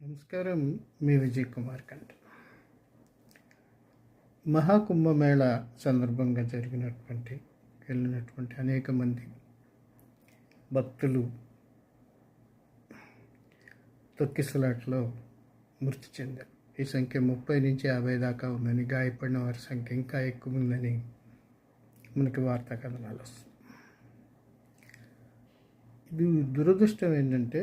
నమస్కారం మీ విజయ్ కుమార్ కంట మహాకుంభమేళ సందర్భంగా జరిగినటువంటి వెళ్ళినటువంటి అనేక మంది భక్తులు తొక్కిసలాట్లో మృతి చెందారు. ఈ సంఖ్య ముప్పై నుంచి యాభై దాకా ఉందని గాయపడిన వారి సంఖ్య ఇంకా ఎక్కువ ఉందని మనకి వార్తా కథనాలు వస్తుంది ఇది దురదృష్టం ఏంటంటే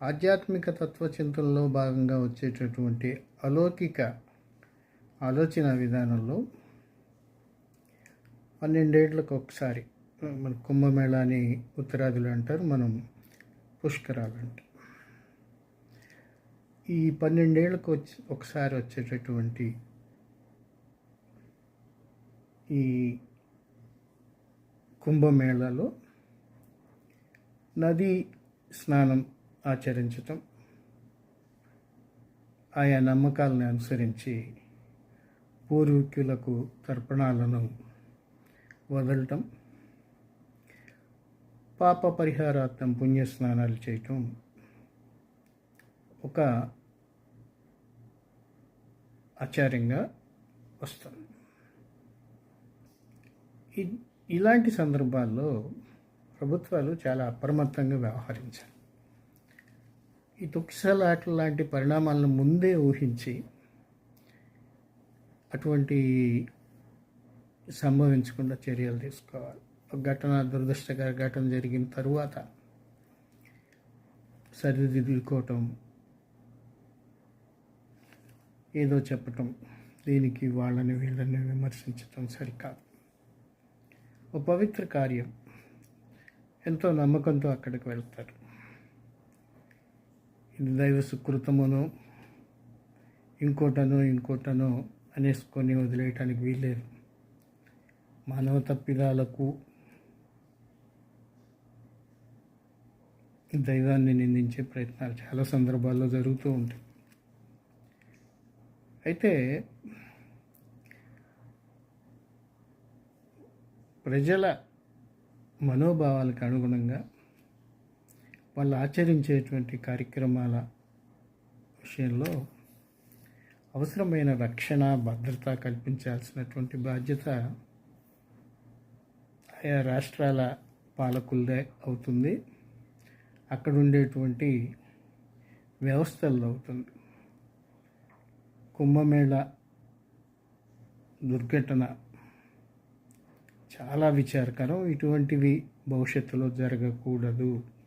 ఆధ్యాత్మిక తత్వచింతనలో భాగంగా వచ్చేటటువంటి అలౌకిక ఆలోచన విధానంలో పన్నెండేళ్ళకు ఒకసారి మన కుంభమేళాని ఉత్తరాదులు అంటారు మనం పుష్కరాలు అంటారు ఈ పన్నెండేళ్ళకు వచ్చి ఒకసారి వచ్చేటటువంటి ఈ కుంభమేళాలో నదీ స్నానం ఆచరించటం. ఆయా నమ్మకాలను అనుసరించి పూర్వీకులకు తర్పణాలను వదలటం పాప పరిహారార్థం పుణ్యస్నానాలు చేయటం ఒక ఆచార్యంగా వస్తుంది. ఇ- ఇలాంటి సందర్భాల్లో ప్రభుత్వాలు చాలా అప్రమత్తంగా వ్యవహరించాలి. ఈ తొక్కిసలాటలు లాంటి పరిణామాలను ముందే ఊహించి అటువంటి సంభవించకుండా చర్యలు తీసుకోవాలి. ఒక ఘటన దురదృష్టకర ఘటన జరిగిన తరువాత సరిదిద్దుకోవటం ఏదో చెప్పటం దీనికి వాళ్ళని వీళ్ళని విమర్శించటం సరికాదు. ఒక పవిత్ర కార్యం. ఎంతో నమ్మకంతో అక్కడికి వెళ్తారు. ఇది దైవ సుకృతమును ఇంకోటనో ఇంకోటనో అనేసుకొని వదిలేయటానికి వీల్లేదు. మానవ తప్పిదాలకు దైవాన్ని నిందించే ప్రయత్నాలు చాలా సందర్భాల్లో జరుగుతూ ఉంటాయి. అయితే ప్రజల మనోభావాలకు అనుగుణంగా వాళ్ళు ఆచరించేటువంటి కార్యక్రమాల విషయంలో అవసరమైన రక్షణ భద్రత కల్పించాల్సినటువంటి బాధ్యత ఆయా రాష్ట్రాల పాలకులదే అవుతుంది. అక్కడ ఉండేటువంటి వ్యవస్థల్లో అవుతుంది. కుంభమేళ దుర్ఘటన చాలా విచారకరం. ఇటువంటివి భవిష్యత్తులో జరగకూడదు.